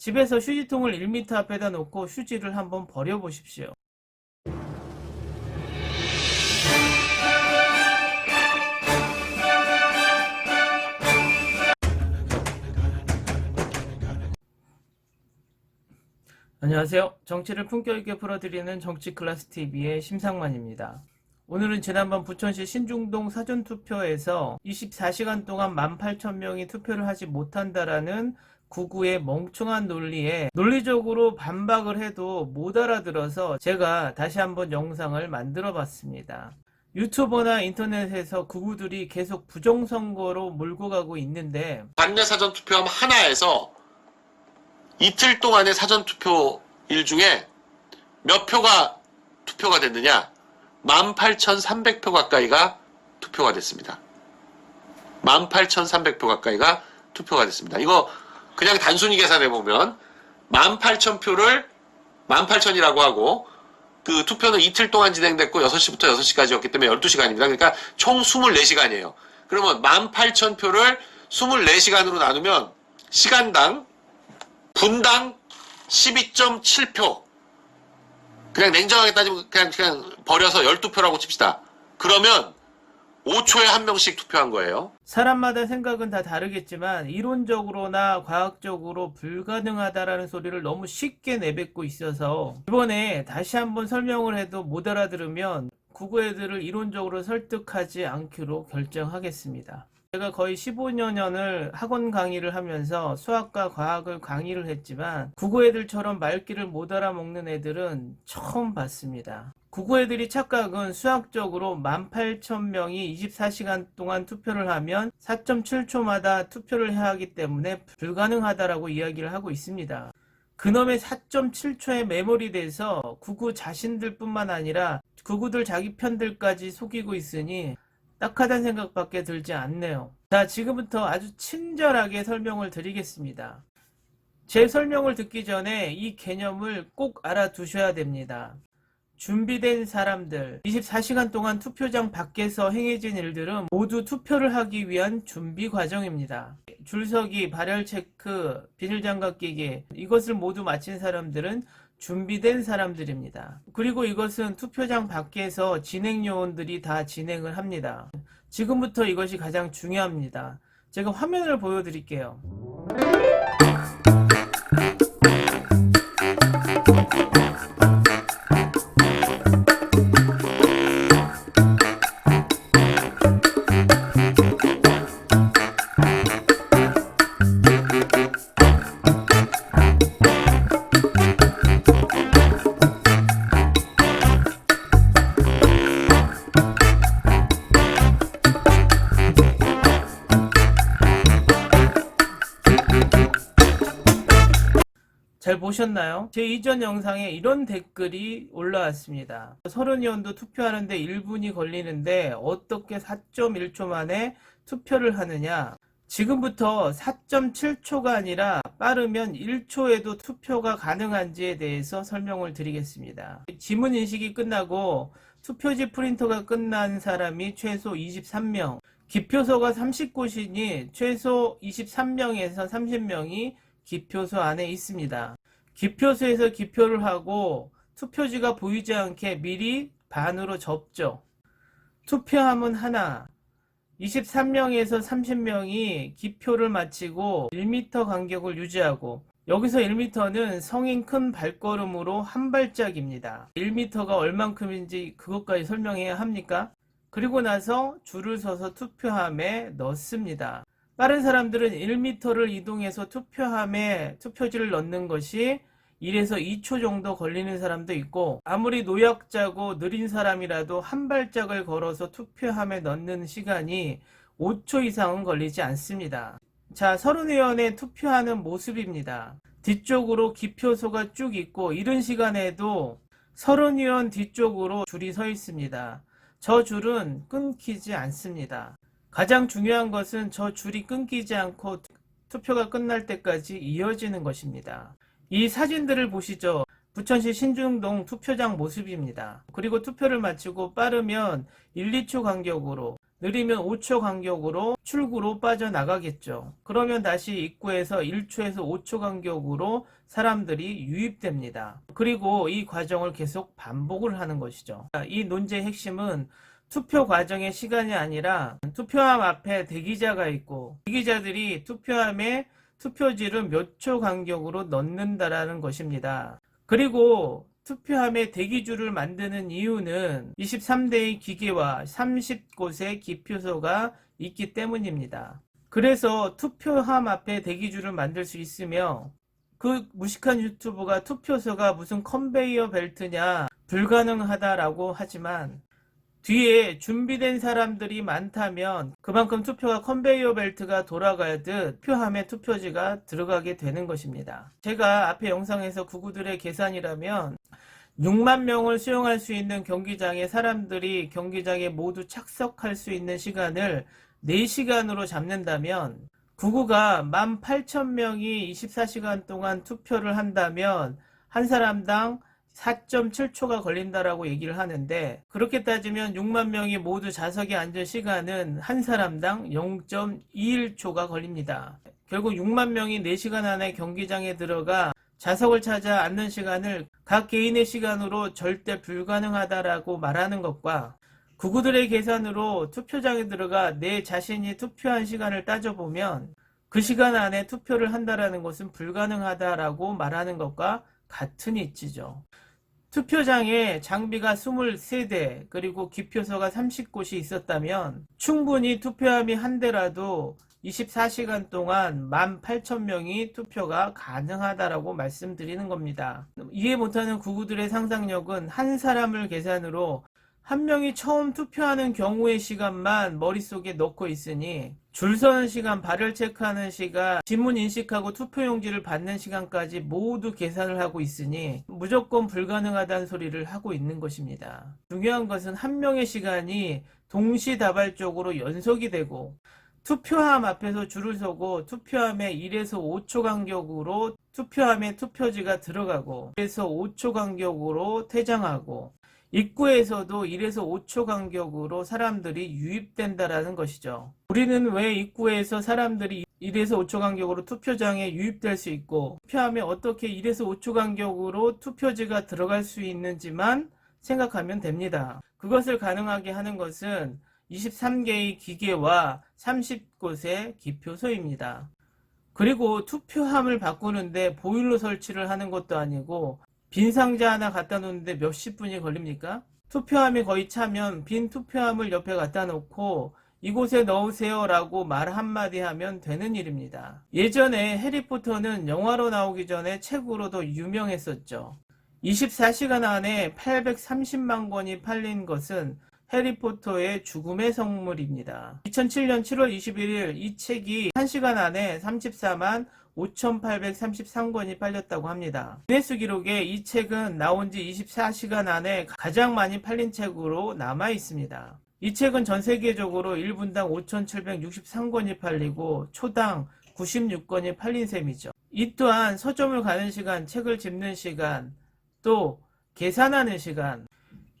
집에서 휴지통을 1m 앞에다 놓고 휴지를 한번 버려보십시오. 안녕하세요. 정치를 품격 있게 풀어드리는 정치 클래스 TV의 심상만입니다. 오늘은 지난번 부천시 신중동 사전투표에서 24시간 동안 18,000명이 투표를 하지 못한다라는 구구의 멍청한 논리에 논리적으로 반박을 해도 못 알아들어서 제가 다시 한번 영상을 만들어 봤습니다. 유튜버나 인터넷에서 구구들이 계속 부정선거로 몰고 가고 있는데 반내 사전 투표함 하나에서 이틀 동안의 사전 투표일 중에 몇 표가 투표가 됐느냐? 18,300표 가까이가 투표가 됐습니다. 18,300표 가까이가 투표가 됐습니다. 이거 그냥 단순히 계산해 보면 18,000표를 18,000이라고 하고 그 투표는 이틀 동안 진행됐고 6시부터 6시까지였기 때문에 12시간입니다. 그러니까 총 24시간이에요. 그러면 18,000표를 24시간으로 나누면 시간당 분당 12.7표. 그냥 냉정하게 따지면 그냥 그냥 버려서 12표라고 칩시다. 그러면 5초에 한 명씩 투표한 거예요. 사람마다 생각은 다 다르겠지만 이론적으로나 과학적으로 불가능하다라는 소리를 너무 쉽게 내뱉고 있어서 이번에 다시 한번 설명을 해도 못 알아들으면 국어 애들을 이론적으로 설득하지 않기로 결정하겠습니다. 제가 거의 15년을 학원 강의를 하면서 수학과 과학을 강의를 했지만 국어 애들처럼 말귀를 못 알아먹는 애들은 처음 봤습니다. 국어 애들이 착각은 수학적으로 18,000명이 24시간 동안 투표를 하면 4.7초마다 투표를 해야 하기 때문에 불가능하다라고 이야기를 하고 있습니다. 그놈의 4.7초에 메모리 돼서 구구 자신들뿐만 아니라 구구들 자기 편들까지 속이고 있으니 딱하다는 생각밖에 들지 않네요. 자, 지금부터 아주 친절하게 설명을 드리겠습니다. 제 설명을 듣기 전에 이 개념을 꼭 알아두셔야 됩니다. 준비된 사람들, 24시간 동안 투표장 밖에서 행해진 일들은 모두 투표를 하기 위한 준비 과정입니다. 줄서기, 발열 체크, 비닐장갑 끼기, 이것을 모두 마친 사람들은 준비된 사람들입니다. 그리고 이것은 투표장 밖에서 진행 요원들이 다 진행을 합니다. 지금부터 이것이 가장 중요합니다. 제가 화면을 보여드릴게요. 잘 보셨나요? 제 이전 영상에 이런 댓글이 올라왔습니다. 서른 의원도 투표하는데 1분이 걸리는데 어떻게 4.1초 만에 투표를 하느냐? 지금부터 4.7초가 아니라 빠르면 1초에도 투표가 가능한지에 대해서 설명을 드리겠습니다. 지문 인식이 끝나고 투표지 프린터가 끝난 사람이 최소 23명, 기표소가 30곳이니 최소 23명에서 30명이 기표소 안에 있습니다. 기표소에서 기표를 하고 투표지가 보이지 않게 미리 반으로 접죠. 투표함은 하나, 23명에서 30명이 기표를 마치고 1m 간격을 유지하고 여기서 1m는 성인 큰 발걸음으로 한 발짝입니다. 1m가 얼만큼인지 그것까지 설명해야 합니까? 그리고 나서 줄을 서서 투표함에 넣습니다. 빠른 사람들은 1m를 이동해서 투표함에 투표지를 넣는 것이 1에서 2초 정도 걸리는 사람도 있고 아무리 노약자고 느린 사람이라도 한 발짝을 걸어서 투표함에 넣는 시간이 5초 이상은 걸리지 않습니다. 자, 서른의원의 투표하는 모습입니다. 뒤쪽으로 기표소가 쭉 있고 이른 시간에도 서른의원 뒤쪽으로 줄이 서 있습니다. 저 줄은 끊기지 않습니다. 가장 중요한 것은 저 줄이 끊기지 않고 투표가 끝날 때까지 이어지는 것입니다. 이 사진들을 보시죠. 부천시 신중동 투표장 모습입니다. 그리고 투표를 마치고 빠르면 1, 2초 간격으로 느리면 5초 간격으로 출구로 빠져나가겠죠. 그러면 다시 입구에서 1초에서 5초 간격으로 사람들이 유입됩니다. 그리고 이 과정을 계속 반복을 하는 것이죠. 이 논제의 핵심은 투표 과정의 시간이 아니라 투표함 앞에 대기자가 있고 대기자들이 투표함에 투표지를 몇 초 간격으로 넣는다라는 것입니다. 그리고 투표함에 대기줄을 만드는 이유는 23대의 기계와 30곳의 기표소가 있기 때문입니다. 그래서 투표함 앞에 대기줄을 만들 수 있으며 그 무식한 유튜브가 투표소가 무슨 컨베이어 벨트냐 불가능하다라고 하지만 뒤에 준비된 사람들이 많다면 그만큼 투표가 컨베이어 벨트가 돌아가듯 투표함에 투표지가 들어가게 되는 것입니다. 제가 앞에 영상에서 구구들의 계산이라면 6만 명을 수용할 수 있는 경기장에 사람들이 경기장에 모두 착석할 수 있는 시간을 4시간으로 잡는다면 구구가 18,000명이 24시간 동안 투표를 한다면 한 사람당 4.7초가 걸린다라고 얘기를 하는데 그렇게 따지면 6만 명이 모두 좌석에 앉을 시간은 한 사람당 0.21초가 걸립니다. 결국 6만 명이 4시간 안에 경기장에 들어가 좌석을 찾아 앉는 시간을 각 개인의 시간으로 절대 불가능하다라고 말하는 것과 구구들의 계산으로 투표장에 들어가 내 자신이 투표한 시간을 따져보면 그 시간 안에 투표를 한다라는 것은 불가능하다라고 말하는 것과 같은 이치죠. 투표장에 장비가 23대 그리고 기표소가 30곳이 있었다면 충분히 투표함이 한 대라도 24시간 동안 18,000명이 투표가 가능하다라고 말씀드리는 겁니다. 이해 못하는 구구들의 상상력은 한 사람을 계산으로 한 명이 처음 투표하는 경우의 시간만 머릿속에 넣고 있으니 줄 서는 시간, 발열 체크하는 시간, 지문 인식하고 투표용지를 받는 시간까지 모두 계산을 하고 있으니 무조건 불가능하다는 소리를 하고 있는 것입니다. 중요한 것은 한 명의 시간이 동시다발적으로 연속이 되고 투표함 앞에서 줄을 서고 투표함에 1에서 5초 간격으로 투표함에 투표지가 들어가고 1에서 5초 간격으로 퇴장하고 입구에서도 1에서 5초 간격으로 사람들이 유입된다라는 것이죠. 우리는 왜 입구에서 사람들이 1에서 5초 간격으로 투표장에 유입될 수 있고 투표함에 어떻게 1에서 5초 간격으로 투표지가 들어갈 수 있는지만 생각하면 됩니다. 그것을 가능하게 하는 것은 23개의 기계와 30곳의 기표소입니다. 그리고 투표함을 바꾸는데 보일러 설치를 하는 것도 아니고 빈 상자 하나 갖다 놓는데 몇십 분이 걸립니까? 투표함이 거의 차면 빈 투표함을 옆에 갖다 놓고 이곳에 넣으세요 라고 말 한마디 하면 되는 일입니다. 예전에 해리포터는 영화로 나오기 전에 책으로도 유명했었죠. 24시간 안에 830만 권이 팔린 것은 해리포터의 죽음의 성물입니다. 2007년 7월 21일 이 책이 1시간 안에 34만 5,833권이 팔렸다고 합니다. 기네스 기록에 이 책은 나온 지 24시간 안에 가장 많이 팔린 책으로 남아 있습니다. 이 책은 전 세계적으로 1분당 5,763권이 팔리고 초당 96권이 팔린 셈이죠. 이 또한 서점을 가는 시간, 책을 집는 시간, 또 계산하는 시간,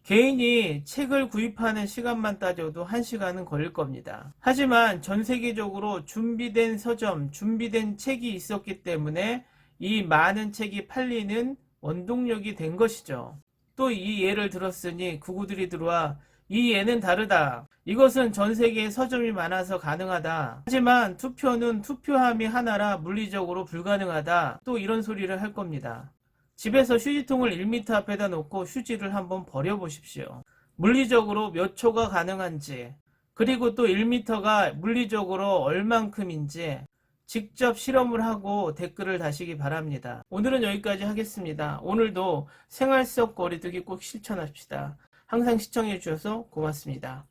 개인이 책을 구입하는 시간만 따져도 1시간은 걸릴 겁니다. 하지만 전 세계적으로 준비된 서점, 준비된 책이 있었기 때문에 이 많은 책이 팔리는 원동력이 된 것이죠. 또 이 예를 들었으니 구구들이 들어와 이 예는 다르다. 이것은 전 세계에 서점이 많아서 가능하다. 하지만 투표는 투표함이 하나라 물리적으로 불가능하다. 또 이런 소리를 할 겁니다. 집에서 휴지통을 1m 앞에다 놓고 휴지를 한번 버려보십시오. 물리적으로 몇 초가 가능한지, 그리고 또 1m가 물리적으로 얼만큼인지 직접 실험을 하고 댓글을 다시기 바랍니다. 오늘은 여기까지 하겠습니다. 오늘도 생활 속 거리두기 꼭 실천합시다. 항상 시청해 주셔서 고맙습니다.